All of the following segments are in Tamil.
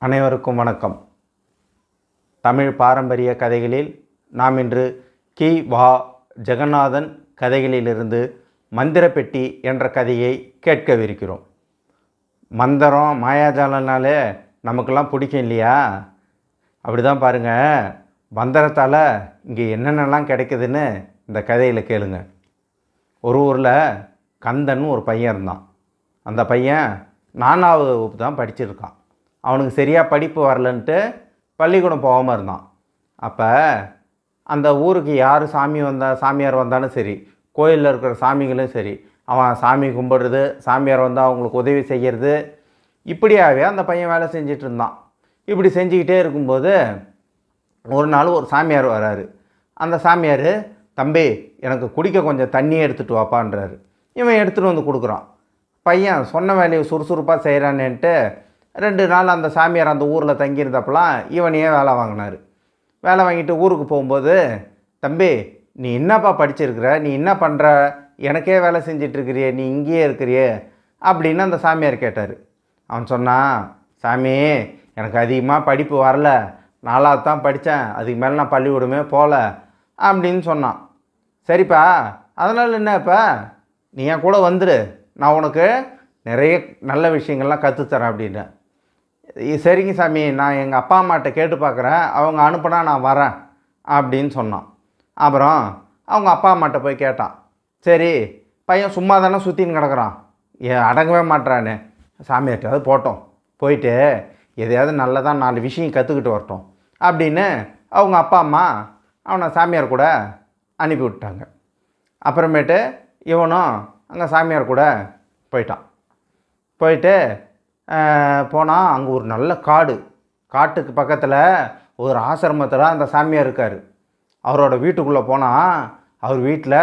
அனைவருக்கும் வணக்கம். தமிழ் பாரம்பரிய கதைகளில் நாம் இன்று கி. வா. ஜெகநாதன் கதைகளிலிருந்து மந்திரப்பெட்டி என்ற கதையை கேட்கவிருக்கிறோம். மந்திரம் மாயாஜாலனாலே நமக்கெல்லாம் பிடிக்கும் இல்லையா? அப்படி தான் பாருங்கள் மந்திரத்தால் இங்கே என்னென்னலாம் கிடைக்குதுன்னு இந்த கதையில் கேளுங்க. ஒரு ஊரில் கந்தன் ஒரு பையன் இருந்தான். அந்த பையன் நானாவது வகுப்பு தான் படிச்சிருக்கான். அவனுக்கு சரியாக படிப்பு வரலன்ட்டு பள்ளிக்கூடம் போகாமல் இருந்தான். அப்போ அந்த ஊருக்கு யார் சாமி வந்தா சாமியார் வந்தாலும் சரி கோயிலில் இருக்கிற சாமிகளும் சரி அவன் சாமி கும்பிடுறது சாமியார் வந்தால் அவங்களுக்கு உதவி செய்கிறது இப்படியாகவே அந்த பையன் வேலை செஞ்சிட்டு இருந்தான். இப்படி செஞ்சுக்கிட்டே இருக்கும்போது ஒரு நாள் ஒரு சாமியார் வராரு. அந்த சாமியார் தம்பி எனக்கு குடிக்க கொஞ்சம் தண்ணியை எடுத்துகிட்டு வாப்பான்றாரு. இவன் எடுத்துகிட்டு வந்து கொடுக்குறான். பையன் சொன்ன வேலையை சுறுசுறுப்பாக செய்கிறானேன்ட்டு ரெண்டு நாள் அந்த சாமியார் அந்த ஊரில் தங்கியிருந்தப்பெல்லாம் இவனையே வேலை வாங்கினார். வேலை வாங்கிட்டு ஊருக்கு போகும்போது தம்பி நீ என்னப்பா படிச்சிருக்கிற? நீ என்ன பண்ணுற எனக்கே வேலை செஞ்சிட்ருக்கிறியே நீ இங்கேயே இருக்கிறியே அப்படின்னு அந்த சாமியார் கேட்டார். அவன் சொன்னான் சாமி எனக்கு அதிகமாக படிப்பு வரல. நாலாவது தான் படித்தேன் அதுக்கு மேலே நான் பள்ளிக்கூடமே போகல அப்படின்னு சொன்னான். சரிப்பா அதனால் என்னப்பா நீ என் கூட வந்துடு நான் உனக்கு நிறைய நல்ல விஷயங்கள்லாம் கற்றுத்தரேன் அப்படின்னேன் சரிங்க சாமி நான் எங்கள் அப்பா அம்மாட்ட கேட்டு பார்க்குறேன் அவங்க அனுப்புனா நான் வரேன் அப்படின்னு சொன்னான். அப்புறம் அவங்க அப்பா அம்மாட்ட போய் கேட்டான். சரி பையன் சும்மா தானே சுற்றின்னு கிடக்குறான். ஏ அடங்கவே மாட்றானே. சாமியாட்டாவது போட்டோம். போயிட்டு எதையாவது நல்லதாக நாலு விஷயம் கற்றுக்கிட்டு வரட்டும் அப்படின்னு அவங்க அப்பா அம்மா அவனை சாமியார் கூட அனுப்பி விட்டாங்க. அப்புறமேட்டு இவனும் அங்கே சாமியார் கூட போயிட்டான். போயிட்டு போனால் அங்கே ஒரு நல்ல காடு. காட்டுக்கு பக்கத்தில் ஒரு ஆசிரமத்தில் அந்த சாமியார் இருக்கார். அவரோட வீட்டுக்குள்ளே போனால் அவர் வீட்டில்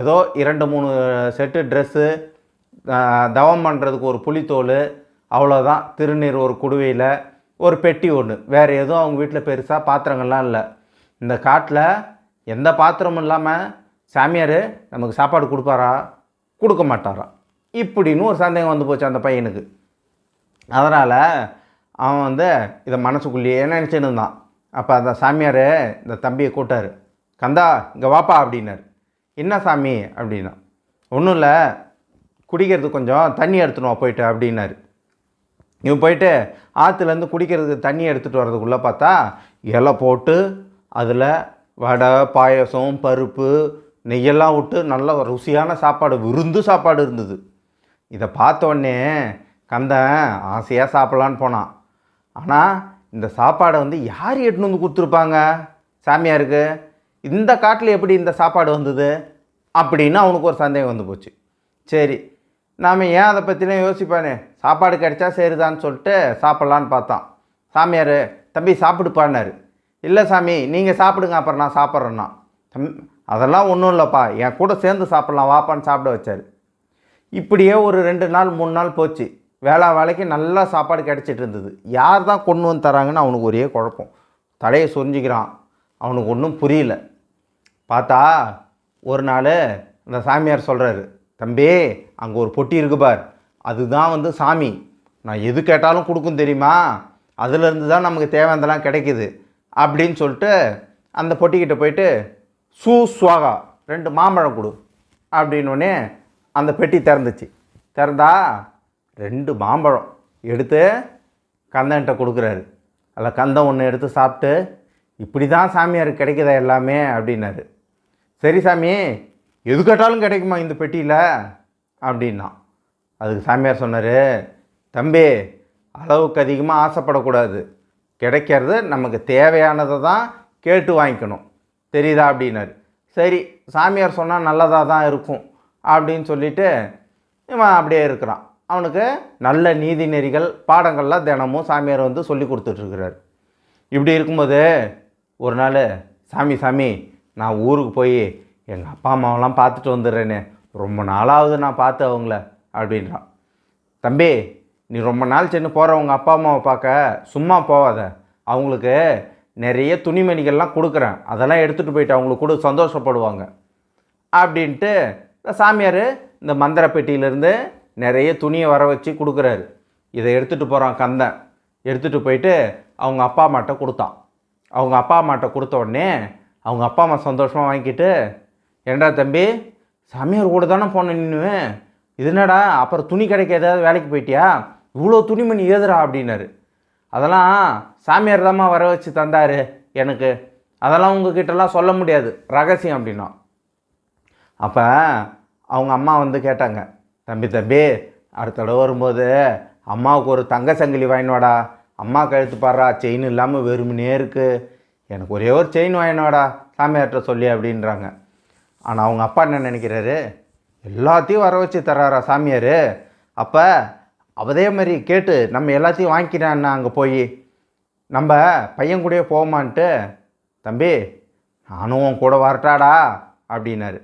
ஏதோ இரண்டு மூணு செட்டு ட்ரெஸ்ஸு தவம் பண்ணுறதுக்கு ஒரு புளித்தோல் அவ்வளோதான் திருநீர் ஒரு குடுவையில் ஒரு பெட்டி ஒன்று வேறு எதுவும் அவங்க வீட்டில் பெருசாக பாத்திரங்கள்லாம் இல்லை. இந்த காட்டில் எந்த பாத்திரமும் இல்லாமல் சாமியார் நமக்கு சாப்பாடு கொடுப்பாரா? கொடுக்க மாட்டாரா? இப்படின்னு ஒரு சந்தேகம் வந்து போச்சு அந்த பையனுக்கு. அதனால் அவன் வந்து இதை மனசுக்குள்ளேயே நினச்சின்னு இருந்தான் அப்போ அந்த சாமியார் இந்த தம்பியை கூட்டாரு கந்தா இங்கே வாப்பா அப்படின்னாரு. என்ன சாமி? அப்படின்னா ஒன்றும் இல்லை. குடிக்கிறது கொஞ்சம் தண்ணி எடுத்துன்னு போயிட்டு அப்படின்னாரு. இவன் போயிட்டு ஆற்றுலேருந்து குடிக்கிறதுக்கு தண்ணி எடுத்துகிட்டு வர்றதுக்குள்ளே பார்த்தா இலை போட்டு அதில் வடை பாயசம் பருப்பு நெய்யெல்லாம் விட்டு நல்ல ருசியான சாப்பாடு விருந்து சாப்பாடு இருந்தது. இதை பார்த்தோன்னே கந்தன் ஆசையாக சாப்பிட்லான்னு போனான். ஆனால் இந்த சாப்பாடை வந்து யார் எட்டுன்னு வந்து கொடுத்துருப்பாங்க? சாமியாருக்கு இந்த காட்டில் எப்படி இந்த சாப்பாடு வந்தது? அப்படின்னு அவனுக்கு ஒரு சந்தேகம் வந்து போச்சு. சரி நாம் ஏன் அதை பற்றிலாம் யோசிப்பானே? சாப்பாடு கிடைச்சா சரிதான்னு சொல்லிட்டு சாப்பிட்லான்னு பார்த்தான். சாமியார் தம்பி சாப்பிடுப்பான்னாரு. இல்லை சாமி நீங்கள் சாப்பிடுங்க அப்புறம் நான் சாப்பிட்றேன்னா. தம் அதெல்லாம் ஒன்றும் இல்லைப்பா. என் கூட சேர்ந்து சாப்பிட்லாம் வாப்பான்னு சாப்பிட வச்சார். இப்படியே ஒரு ரெண்டு நாள் மூணு நாள் போச்சு. வேளா வேலைக்கு நல்லா சாப்பாடு கிடச்சிட்டு இருந்தது. யார் தான் கொண்டு வந்து தராங்கன்னு அவனுக்கு ஒரே குழப்பம். தலையை சொரிஞ்சிக்கிறான். அவனுக்கு ஒன்றும் புரியல. பார்த்தா ஒரு நாள் இந்த சாமியார் சொல்கிறாரு தம்பி அங்கே ஒரு பொட்டி இருக்கு பார். அதுதான் வந்து சாமி. நான் எது கேட்டாலும் கொடுக்கும் தெரியுமா? அதுலேருந்து தான் நமக்கு தேவையானதெல்லாம் கிடைக்குது. அப்படின்னு சொல்லிட்டு அந்த பொட்டிக்கிட்ட போயிட்டு சூ சுவாகா ரெண்டு மாம்பழம் கொடு. அப்படின்னோடனே அந்த பெட்டி திறந்துச்சு. திறந்தா ரெண்டு மாம்பழம் எடுத்து கந்தன்கிட்ட கொடுக்குறாரு. அதில் கந்தம் ஒன்று எடுத்து சாப்பிட்டு இப்படி தான் சாமியார் கிடைக்குதா எல்லாமே? அப்படின்னாரு. சரி சாமி எது கேட்டாலும் கிடைக்குமா இந்த பெட்டியில்? அப்படின்னா அதுக்கு சாமியார் சொன்னார் தம்பி அளவுக்கு அதிகமாக ஆசைப்படக்கூடாது. கிடைக்கிறது நமக்கு தேவையானதை தான் கேட்டு வாங்கிக்கணும். தெரியுதா? அப்படின்னாரு. சரி சாமியார் சொன்னால் நல்லதாக தான் இருக்கும். அப்படின்னு சொல்லிட்டு இவன் அப்படியே இருக்கிறான். அவனுக்கு நல்ல நீதி நெறிகள் பாடங்கள்லாம் தினமும் சாமியார் வந்து சொல்லி கொடுத்துட்ருக்கிறார். இப்படி இருக்கும்போது ஒரு நாள் சாமி சாமி நான் ஊருக்கு போய் எங்கள் அப்பா அம்மாவெல்லாம் பார்த்துட்டு வந்துடுறேனே. ரொம்ப நாளாவது நான் பார்த்து அவங்கள அப்படின்றான். தம்பி நீ ரொம்ப நாள் சென்று போகிறவங்க அப்பா அம்மாவை பார்க்க சும்மா போகாத அவங்களுக்கு நிறைய துணிமணிகள்லாம் கொடுக்குறேன். அதெல்லாம் எடுத்துகிட்டு போயிட்டு அவங்களுக்கு கூட சந்தோஷப்படுவாங்க. அப்படின்ட்டு இந்த சாமியார் இந்த மந்திர பெட்டியிலேருந்து நிறைய துணியை வர வச்சு கொடுக்குறாரு. இதை எடுத்துகிட்டு போகிறான் கந்தன். எடுத்துகிட்டு போயிட்டு அவங்க அப்பா அம்மாட்ட கொடுத்தான். அவங்க அப்பா அம்மாட்ட கொடுத்த உடனே அவங்க அப்பா அம்மா சந்தோஷமாக வாங்கிட்டு ஏண்டா தம்பி சாமியார் கூட தானே போனேன் நின்றுவேன் இது என்னடா அப்புறம் துணி கடைக்கு ஏதாவது வேலைக்கு போயிட்டியா? இவ்வளோ துணிமணி ஏதுடா? அப்படின்னாரு. அதெல்லாம் சாமியார் தாம்மா வர வச்சு தந்தார் எனக்கு. அதெல்லாம் உங்ககிட்டலாம் சொல்ல முடியாது. ரகசியம் அப்படின்னா அப்போ அவங்க அம்மா வந்து கேட்டாங்க தம்பி தம்பி அடுத்த தடவை வரும்போது அம்மாவுக்கு ஒரு தங்க சங்கிலி வாங்கினோடா அம்மா கழுத்து பாடுறா செயின் இல்லாமல் வெறுமனே இருக்குது எனக்கு ஒரே ஒரு செயின் வாங்கினோடா சாமியார்கிட்ட சொல்லி அப்படின்றாங்க. ஆனால் அவங்க அப்பா என்ன நினைக்கிறாரு? எல்லாத்தையும் வர வச்சு தர்றாரா சாமியார்? அப்போ அதே மாதிரி கேட்டு நம்ம எல்லாத்தையும் வாங்கிக்கிறான்னா அங்கே போய். நம்ம பையன் கூடயே போமான்ட்டு தம்பி நானும் உன் கூட வரட்டாடா அப்படின்னாரு.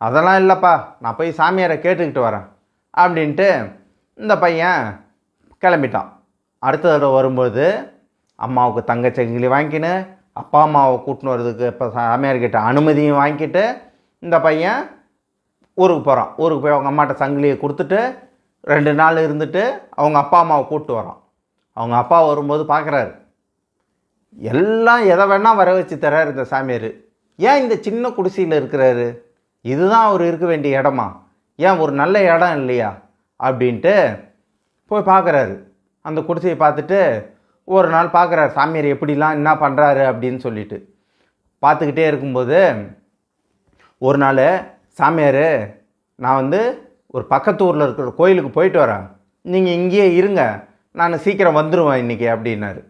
அதெல்லாம் இல்லைப்பா நான் போய் சாமியாரை கேட்டுக்கிட்டு வரேன். அப்படின்ட்டு இந்த பையன் கிளம்பிட்டான். அடுத்த தடவை வரும்போது அம்மாவுக்கு தங்கச்சங்கிலி வாங்கிக்கின்னு அப்பா அம்மாவை கூட்டின்னு வர்றதுக்கு இப்போ சாமியார்கிட்ட அனுமதியும் வாங்கிக்கிட்டு இந்த பையன் ஊருக்கு போகிறான் ஊருக்கு போய் அவங்க அம்மாட்ட சங்கிலியை கொடுத்துட்டு ரெண்டு நாள் இருந்துட்டு அவங்க அப்பா அம்மாவை கூப்பிட்டு வரான். அவங்க அப்பா வரும்போது பார்க்குறாரு எல்லாம் எதை வேணால் வர வச்சு தர்றாரு இந்த சாமியார். ஏன் இந்த சின்ன குடிசையில் இருக்கிறாரு? இதுதான் அவர் இருக்க வேண்டிய இடமா? ஏன் ஒரு நல்ல இடம் இல்லையா? அப்படின்ட்டு போய் பார்க்குறாரு. அந்த குடிசையை பார்த்துட்டு ஒரு நாள் பார்க்குறாரு சாமியார் எப்படிலாம் என்ன பண்ணுறாரு அப்படின்னு சொல்லிட்டு. பார்த்துக்கிட்டே இருக்கும்போது ஒரு நாள் சாமியார் நான் வந்து ஒரு பக்கத்து ஊரில் இருக்கிற கோயிலுக்கு போயிட்டு வரேன். நீங்கள் இங்கேயே இருங்க நான் சீக்கிரம் வந்துடுவேன் இன்றைக்கி அப்படின்னாரு.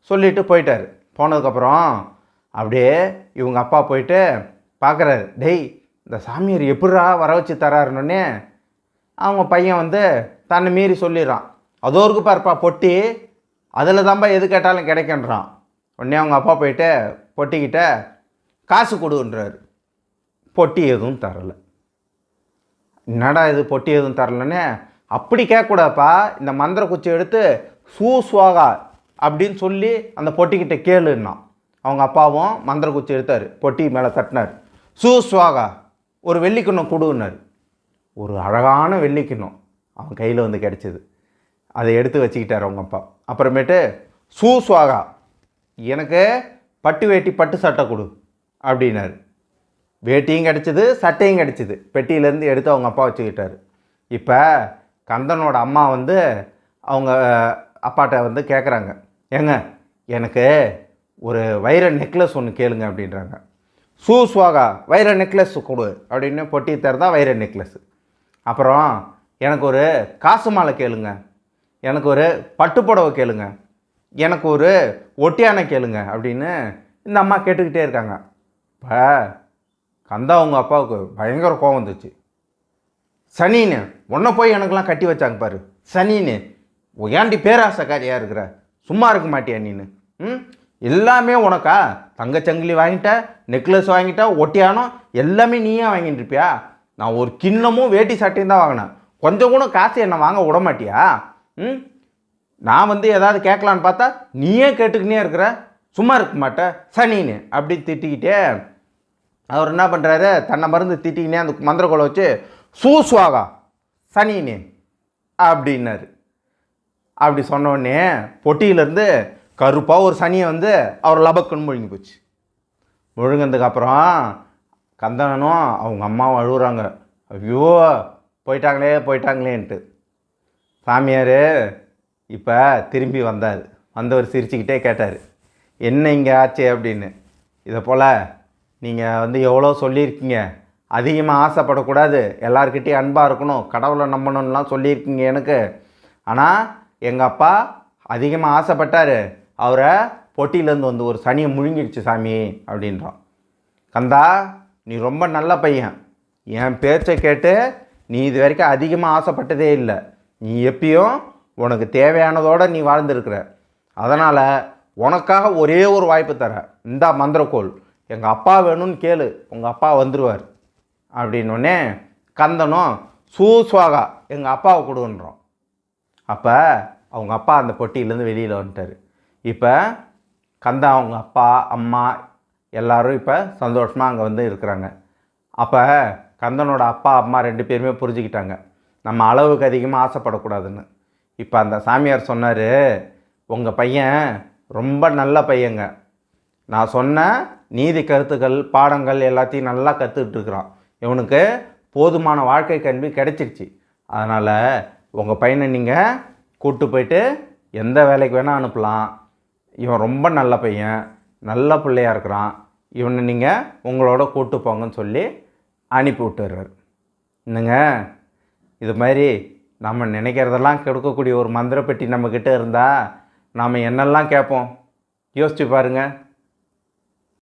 சொல்லிட்டு போயிட்டார். போனதுக்கப்புறம் அப்படியே இவங்க அப்பா போயிட்டு பார்க்குறாரு. டெய் இந்த சாமியார் எப்படிரா வர வச்சு தராருன்னொன்னே அவங்க பையன் வந்து தன்னை மீறி சொல்லிடுறான். அதோ இருக்கு பார்ப்பா பொட்டி. அதில் தான்ப்பா எது கேட்டாலும் கிடைக்கின்றான். உடனே அவங்க அப்பா போயிட்டு பொட்டிக்கிட்ட காசு கொடுன்றாரு. பொட்டி எதுவும் தரலை. என்னடா இது பொட்டி எதுவும் தரலன்னு? அப்படி கேட்கக்கூடாதுப்பா. இந்த மந்திர குச்சி எடுத்து சூ சுவாகா அப்படின்னு சொல்லி அந்த பொட்டிக்கிட்ட கேளுன்னா அவங்க அப்பாவும் மந்திர குச்சி எடுத்தார். பொட்டி மேலே தட்டினார். சூ சுவாகா. ஒரு வெள்ளிக்கிண்ணம் கொடுன்னாரு. ஒரு அழகான வெள்ளிக்கிண்ணம் அவன் கையில் வந்து கிடச்சிது. அதை எடுத்து வச்சுக்கிட்டார் அவங்க அப்பா. அப்புறமேட்டு சூ சுவாகா எனக்கு பட்டு வேட்டி பட்டு சட்டை கொடு அப்படின்னாரு. வேட்டியும் கிடச்சிது சட்டையும் கிடச்சிது. பெட்டியிலேருந்து எடுத்து அவங்க அப்பா வச்சுக்கிட்டாரு. இப்போ கந்தனோட அம்மா வந்து அவங்க அப்பாட்ட வந்து கேட்குறாங்க ஏங்க எனக்கு ஒரு வைர நெக்லஸ் ஒன்று கேளுங்க அப்படின்றாங்க. ஷூஸ் சுவாகா வைர நெக்லஸ் கொடு அப்படின்னு பொட்டி தரதா வைர நெக்லஸ். அப்புறம் எனக்கு ஒரு காசு மாலை கேளுங்க. எனக்கு ஒரு பட்டுப்புடவை கேளுங்க. எனக்கு ஒரு ஒட்டியானை கேளுங்க அப்படின்னு இந்த அம்மா கேட்டுக்கிட்டே இருக்காங்க. இப்போ கந்தா அவங்க அப்பாவுக்கு பயங்கர கோவம் வந்துச்சு. சனின்னு உன்னை போய் எனக்கெல்லாம் கட்டி வச்சாங்க பாரு. சனின்னு ஏன்டி பேராசக்காரியாக இருக்கிற? சும்மா இருக்க மாட்டியா நீனு? ம்? எல்லாமே உனக்கா? தங்கச்சங்கிலி வாங்கிட்ட நெக்லஸ் வாங்கிட்ட ஒட்டியானம் எல்லாமே நீயே வாங்கிட்டு இருப்பியா? நான் ஒரு கிண்ணமும் வேட்டி சட்டையும் தான் வாங்கினேன். கொஞ்சம் கூட காசு என்னை வாங்க விட மாட்டியா? ம்? நான் வந்து ஏதாவது கேட்கலான்னு பார்த்தா நீயே கேட்டுக்கினே இருக்கிற சும்மா இருக்க மாட்ட சனின்னு அப்படி திட்டிக்கிட்டே அவர் என்ன பண்ணுறாரு தன்னை மருந்து திட்டிக்கினே அந்த மந்திரக்கோலை வச்சு சூஸ்வாகா சனின்னு அப்படின்னாரு. அப்படி சொன்னோடனே பொட்டியிலேருந்து கருப்பாக ஒரு சனியை வந்து அவர் லபக்குன்னு முழுங்கி போச்சு. முழுங்கினதுக்கு அப்புறம் கந்தனனும் அவங்க அம்மாவும் அழுகுறாங்க. ஐயோ போயிட்டாங்களே போயிட்டாங்களேன்ட்டு. சாமியார் இப்போ திரும்பி வந்தார். வந்தவர் சிரிச்சுக்கிட்டே கேட்டார் என்ன இங்கே ஆச்சு? அப்படின்னு. இதை போல் நீங்கள் வந்து எவ்வளோ சொல்லியிருக்கீங்க? அதிகமாக ஆசைப்படக்கூடாது. எல்லாருக்கிட்டேயும் அன்பாக இருக்கணும். கடவுளை நம்பணும்லாம் சொல்லியிருக்கீங்க எனக்கு. ஆனால் எங்கள் அப்பா அதிகமாக ஆசைப்பட்டார். அவரை பொட்டியிலேருந்து வந்து ஒரு சனியை முழுங்கிடுச்சு சாமி அப்படின்றான். கந்தா நீ ரொம்ப நல்ல பையன். என் பேச்சை கேட்டு நீ இது வரைக்கும் அதிகமாக ஆசைப்பட்டதே இல்லை. நீ எப்பயும் உனக்கு தேவையானதோடு நீ வாழ்ந்துருக்கிற. அதனால் உனக்காக ஒரே ஒரு வாய்ப்பு தரேன் இந்தா மந்திரக்கோள். எங்கள் அப்பா வேணும்னு கேளு. உங்கள் அப்பா வந்துடுவார் அப்படின்னோடனே கந்தனும் சூஸ்வாகா எங்கள் அப்பாவை கொடுன்றோம் அப்போ அவங்க அப்பா அந்த பொட்டியிலேருந்து வெளியில் வந்துட்டார். இப்போ கந்தா அவங்க அப்பா அம்மா எல்லோரும் இப்போ சந்தோஷமாக அங்கே வந்து இருக்கிறாங்க. அப்போ கந்தனோட அப்பா அம்மா ரெண்டு பேருமே புரிஞ்சுக்கிட்டாங்க. நம்ம அளவுக்கு அதிகமாக ஆசைப்படக்கூடாதுன்னு. இப்போ அந்த சாமியார் சொன்னார் உங்கள் பையன் ரொம்ப நல்ல பையங்க. நான் சொன்ன நீதி கருத்துக்கள் பாடங்கள் எல்லாத்தையும் நல்லா கற்றுக்கிட்டு இருக்கிறான் இவனுக்கு போதுமான வாழ்க்கை கல்வி கிடைச்சிருச்சு. அதனால் உங்கள் பையனை நீங்கள் கூப்பிட்டு போயிட்டு எந்த வேலைக்கு வேணால் அனுப்பலாம். இவன் ரொம்ப நல்ல பையன் நல்ல பிள்ளையாக இருக்கிறான். இவனை நீங்கள் உங்களோட கூட்டு போங்கன்னு சொல்லி அனுப்பி விட்டுறாரு என்னங்க? இது மாதிரி நம்ம நினைக்கிறதெல்லாம் கெடுக்கக்கூடிய ஒரு மந்திரப்பெட்டி நம்மக்கிட்ட இருந்தால் நாம் என்னெல்லாம் கேட்போம்? யோசிச்சு பாருங்கள்